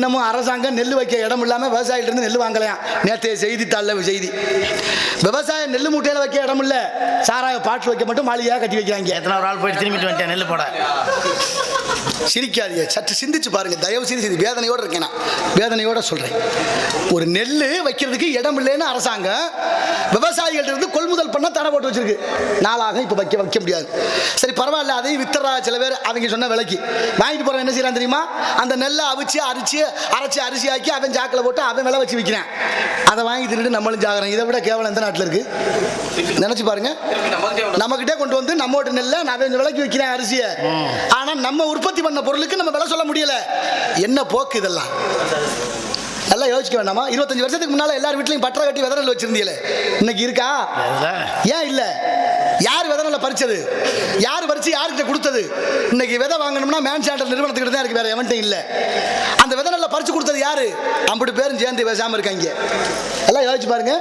இன்னமும் அரசாங்கம் நெல் வைக்க இடம் இல்லாமல் விவசாயிகிட்ட நெல் வாங்கலையாம் நேற்றைய செய்தித்தாளில் செய்தி. விவசாயம் நெல் மூட்டையில் வைக்க இடம் இல்லை. சாராய பாட்டு வைக்க மட்டும் மாளிகையாக கட்டி வைக்கிறாங்க. எத்தனை ஒரு ஆள் போயிட்டு திரும்பிட்டு வந்துட்டேன் நெல் போட? சிரிக்காதீங்க. சற்று சிந்திச்சு பாருங்க. தயவு செய்து இது வேதனையோட இருக்கேன் நான். வேதனையோட சொல்றேன். ஒரு நெல் வைக்கிறதுக்கு இடம் இல்லைன்னு அரசாங்கம் விவசாயிகள்ட்ட இருந்து கொள்முதல் பண்ண தடை போட்டு வச்சிருக்கு. நாளாக இப்போ வைக்க வைக்க முடியாது. சரி பரவாயில்ல அதையும் வித்துறா சில பேர் அவங்க சொன்ன விலைக்கு. வாங்கிட்டு போறவன் என்ன செய்யறான் தெரியுமா? அந்த நெல்லை அவிச்சு அரிச்சு அரைச்சு அரிசி ஆக்கி அவன் ஜாக்கில் போட்டு அவன் விலை வச்சு விற்கிறான் அதை வாங்கி தின்னுட்டு நம்மளும் ஜாகிறோம். இதை விட கேவலம் எந்த நாட்டில் இருக்கு? நினைச்சு பாருங்க. நம்மகிட்டே கொண்டு வந்து நம்மோட நெல்லை நான் விலைக்கு விற்கிறேன் அரிசியை. ஆனா நம்ம உற்பத்தி பண்ண பொருளுக்கு நம்ம விலை சொல்ல முடியல. என்ன போக்கு இதெல்லாம்? நல்லா யோசிக்க வேண்டாமா? இருபத்தஞ்சு வருஷத்துக்கு முன்னால எல்லார் வீட்லயும் பட்டரை கட்டி விதை நெல் வச்சிருந்தீங்களே. இன்னைக்கு இருக்கா? ஏன் இல்ல? யார் விதை நெல்லை பறிச்சது? யார் பறிச்சு யார்கிட்ட கொடுத்தது? இன்னைக்கு விதை வாங்கணும்னா மேன் சாண்டர் நிறுவனத்துக்கிட்ட தான் இருக்கு வேற எவன்ட்டும் இல்ல. அந்த விதை நெல்லை பறிச்சு கொடுத்தது யாரு? அம்பது பேரும் சேர்ந்து பேசாம இருக்காங்க. எல்லாம் யோசிச்சு பாருங்க.